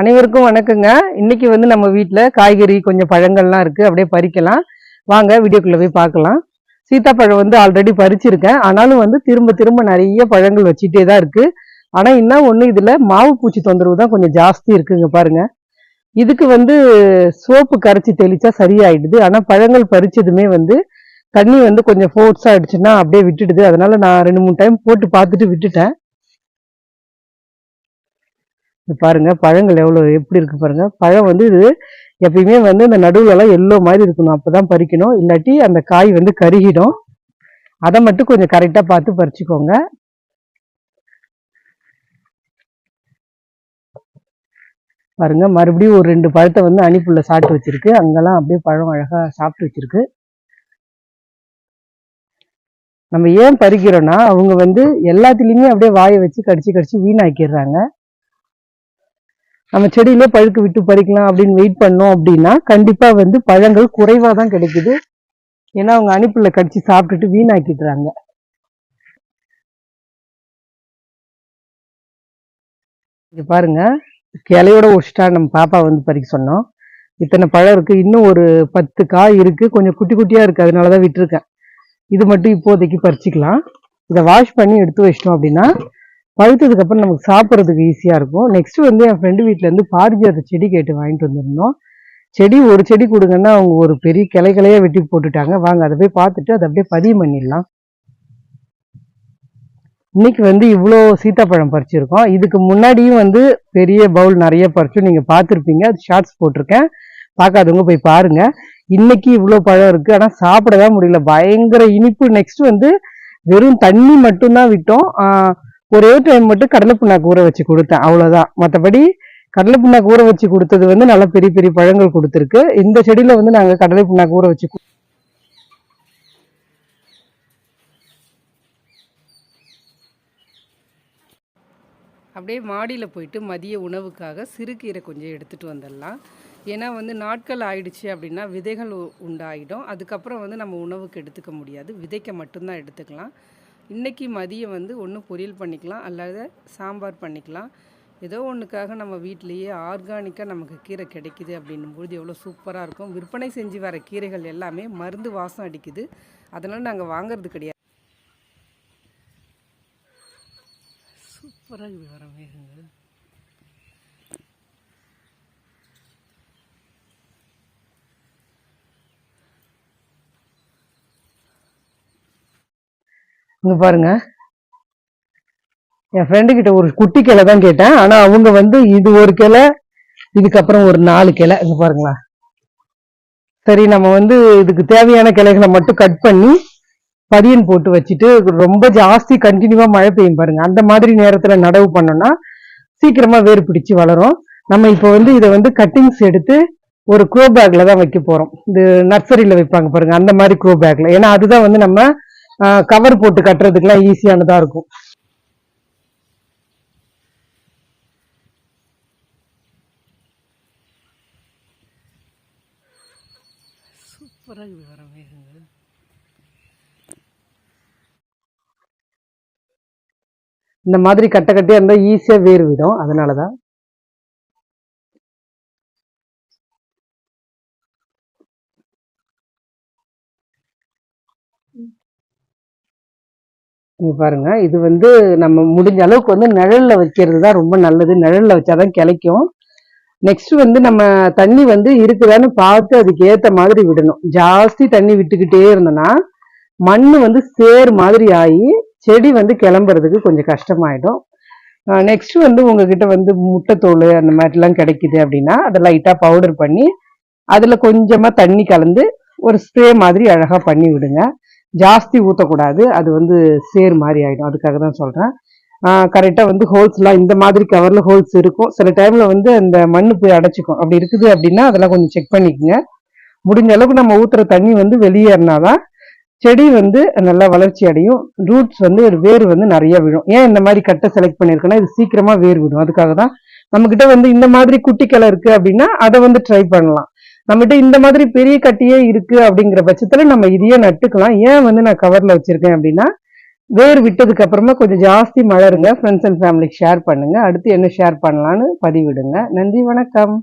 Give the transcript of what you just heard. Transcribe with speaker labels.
Speaker 1: அனைவருக்கும் வணக்கங்க. இன்னைக்கு வந்து நம்ம வீட்டில் காய்கறி கொஞ்சம் பழங்கள்லாம் இருக்குது அப்படியே பறிக்கலாம். வாங்க வீடியோக்குள்ளே போய் பார்க்கலாம். சீத்தாப்பழம் வந்து ஆல்ரெடி பறிச்சிருக்கேன். ஆனாலும் வந்து திரும்ப திரும்ப நிறைய பழங்கள் வச்சுட்டே தான் இருக்குது ஆனால் இன்னும் ஒன்று இதில் மாவு பூச்சி தொந்தரவு தான் கொஞ்சம் ஜாஸ்தி இருக்குங்க பாருங்க. இதுக்கு வந்து சோப்பு கரைச்சி தெளிச்சா சரியாயிடுது. ஆனால் பழங்கள் பறிச்சதுமே வந்து தண்ணி வந்து கொஞ்சம் ஃபோர்ஸாக ஆயிடுச்சுன்னா அப்படியே விட்டுடுது. அதனால் நான் ரெண்டு மூணு டைம் போட்டு பார்த்துட்டு விட்டுட்டேன். இது பாருங்கள் பழங்கள் எவ்வளோ எப்படி இருக்குது பாருங்கள் பழம் வந்து இது எப்பயுமே வந்து இந்த நடுவுலலாம் எல்லோ மாதிரி இருக்கணும். அப்போ தான் பறிக்கணும். இல்லாட்டி அந்த காய் வந்து கருகிடும். அதை மட்டும் கொஞ்சம் கரெக்டாக பார்த்து பறிச்சுக்கோங்க. பாருங்க மறுபடியும் ஒரு ரெண்டு பழத்தை வந்து அணிப்புள்ள சாப்பிட்டு வச்சிருக்கு. அங்கெல்லாம் அப்படியே பழம் அழகாக சாப்பிட்டு வச்சிருக்கு. நம்ம ஏன் பறிக்கிறோன்னா அவங்க வந்து எல்லாத்துலேயுமே அப்படியே வாயை வச்சு கடிச்சு கடிச்சு வீணாக்கிடுறாங்க. நம்ம செடியிலே பழுக்கு விட்டு பறிக்கலாம் அப்படின்னு வெயிட் பண்ணோம் அப்படின்னா கண்டிப்பா வந்து பழங்கள் குறைவா தான் கிடைக்குது. ஏன்னா அவங்க அணிப்புல கடிச்சு சாப்பிட்டுட்டு வீணாக்கிடுறாங்க. இங்க பாருங்க கிளையோட ஒடிச்சிட்டா நம்ம பாப்பா வந்து பறிக்க சொன்னோம். இத்தனை பழம் இருக்கு இன்னும் ஒரு பத்து காய் இருக்கு கொஞ்சம் குட்டி குட்டியா இருக்கு அதனாலதான் விட்டுருக்கேன். இது மட்டும் இப்போதைக்கு பறிச்சுக்கலாம். இதை வாஷ் பண்ணி எடுத்து வச்சிட்டோம் அப்படின்னா பழுத்ததுக்கு அப்புறம் நமக்கு சாப்பிட்றதுக்கு ஈஸியாக இருக்கும். நெக்ஸ்ட் வந்து என் ஃப்ரெண்டு வீட்டிலேருந்து பாரிஜாத செடி கேட்டு வாங்கிட்டு வந்திருந்தோம். செடி ஒரு செடி கொடுங்கன்னா அவங்க ஒரு பெரிய கிளை கிளையா வெட்டி போட்டுட்டாங்க. வாங்க அதை போய் பார்த்துட்டு அதை அப்படியே பதிவு பண்ணிடலாம். இன்னைக்கு வந்து இவ்வளோ சீத்தாப்பழம் பறிச்சிருக்கோம். இதுக்கு முன்னாடியும் வந்து பெரிய பவுல் நிறைய பறிச்சும் நீங்கள் பார்த்துருப்பீங்க. அது ஷார்ட்ஸ் போட்டிருக்கேன். பார்க்காதவங்க போய் பாருங்க. இன்னைக்கு இவ்வளோ பழம் இருக்கு. ஆனால் சாப்பிடதான் முடியல. பயங்கர இனிப்பு. நெக்ஸ்ட் வந்து வெறும் தண்ணி மட்டும்தான் விட்டோம். ஒரே டைம் மட்டும் கடலை புண்ணாக்கு ஊற வச்சு கொடுத்தேன். அவ்வளோதான் மற்றபடி கடலை புண்ணாக்கு ஊற வச்சு கொடுத்தது வந்து நல்ல பெரிய பெரிய பழங்கள் கொடுத்துருக்கு. இந்த செடியில வந்து நாங்கள் கடலை புண்ணாக்கு ஊற வச்சு அப்படியே மாடியில் போயிட்டு மதிய உணவுக்காக சிறுகீரை கொஞ்சம் எடுத்துகிட்டு வந்துடலாம். ஏன்னா வந்து நாட்கள் ஆயிடுச்சு அப்படின்னா விதைகள் உண்டாயிடும். அதுக்கப்புறம் வந்து நம்ம உணவுக்கு எடுத்துக்க முடியாது. விதைக்க மட்டும்தான் எடுத்துக்கலாம். இன்றைக்கி மதியம் வந்து ஒன்று பொரியல் பண்ணிக்கலாம் அல்லது சாம்பார் பண்ணிக்கலாம். ஏதோ ஒன்றுக்காக நம்ம வீட்டிலேயே ஆர்கானிக்காக நமக்கு கீரை கிடைக்குது அப்படின்னும்போது எவ்வளோ சூப்பராக இருக்கும். விற்பனை செஞ்சு வர கீரைகள் எல்லாமே மருந்து வாசம் அடிக்குது. அதனால் நாங்கள் வாங்குறது கிடையாது. சூப்பராக இது வர இங்கே பாருங்க. என் ஃப்ரெண்டு கிட்ட ஒரு குட்டி கிளை தான் கேட்டேன். ஆனால் அவங்க வந்து இது ஒரு கிளை இதுக்கப்புறம் ஒரு நாலு கிளை. இங்கே பாருங்களா. சரி நம்ம வந்து இதுக்கு தேவையான கிளைகளை மட்டும் கட் பண்ணி பதியன் போட்டு வச்சுட்டு ரொம்ப ஜாஸ்தி கண்டினியூவாக மழை பெய்யும் பாருங்க. அந்த மாதிரி நேரத்தில் நடவு பண்ணோம்னா சீக்கிரமாக வேர் பிடிச்சி வளரும். நம்ம இப்போ வந்து இதை வந்து கட்டிங்ஸ் எடுத்து ஒரு க்ரோ பேக்ல தான் வைக்க போகிறோம் இது நர்சரியில் வைப்பாங்க பாருங்க. அந்த மாதிரி க்ரோ பேக்ல ஏன்னா அதுதான் வந்து நம்ம கவர் போட்டு கட்டுறதுக்குலாம் ஈஸியானதா இருக்கும். சூப்பராக இது வர மேகங்கள் இந்த மாதிரி கட்ட கட்டியா இருந்தா ஈஸியா வேர் விடும். அதனாலதான். இது பாருங்க இது வந்து நம்ம முடிஞ்ச அளவுக்கு வந்து நிழலில் வைக்கிறது தான் ரொம்ப நல்லது. நிழலில் வச்சாதான் கிடைக்கும் நெக்ஸ்ட் வந்து நம்ம தண்ணி வந்து இருக்குதான்னு பார்த்து அதுக்கு மாதிரி விடணும். ஜாஸ்தி தண்ணி விட்டுக்கிட்டே இருந்தோம்னா மண் வந்து சேர் மாதிரி ஆகி செடி வந்து கிளம்புறதுக்கு கொஞ்சம் கஷ்டமாயிடும். நெக்ஸ்ட் வந்து உங்ககிட்ட வந்து முட்டைத்தோல் அந்த மாதிரிலாம் கிடைக்குது அப்படின்னா அதை லைட்டாக பவுடர் பண்ணி அதில் கொஞ்சமாக தண்ணி கலந்து ஒரு ஸ்ப்ரே மாதிரி அழகாக பண்ணி விடுங்க. ஜாஸ்தி ஊற்றக்கூடாது அது வந்து சேர் மாதிரி ஆகிடும் அதுக்காக தான் சொல்கிறேன் கரெக்டாக வந்து ஹோல்ஸ்லாம் இந்த மாதிரி கவரில் ஹோல்ஸ் இருக்கும். சில டைமில் வந்து அந்த மண்ணு போய் அடைச்சிக்கும். அப்படி இருக்குது அப்படின்னா அதெல்லாம் கொஞ்சம் செக் பண்ணிக்கோங்க. முடிஞ்ச அளவுக்கு நம்ம ஊற்றுற தண்ணி வந்து வெளியேறினா தான் செடி வந்து நல்லா வளர்ச்சி அடையும். ரூட்ஸ் வந்து வேர் வந்து நிறைய விழும். ஏன் இந்த மாதிரி கட்டை செலக்ட் பண்ணியிருக்கேன்னா இது சீக்கிரமாக வேர் விடும். அதுக்காக தான். நம்மக்கிட்ட வந்து இந்த மாதிரி குட்டி கிளை இருக்குது அப்படின்னா அதை வந்து ட்ரை பண்ணலாம். நம்மகிட்ட இந்த மாதிரி பெரிய கட்டியே இருக்கு அப்படிங்கிற பட்சத்துல நம்ம இதையே நட்டுக்கலாம். ஏன் வந்து நான் கவர்ல வச்சிருக்கேன் அப்படின்னா வேர் விட்டதுக்கு அப்புறமா கொஞ்சம் ஜாஸ்தி மலருங்க ஃப்ரெண்ட்ஸ் அண்ட் ஃபேமிலிக்கு ஷேர் பண்ணுங்க. அடுத்து என்ன ஷேர் பண்ணலான்னு பதிவிடுங்க. நன்றி வணக்கம்.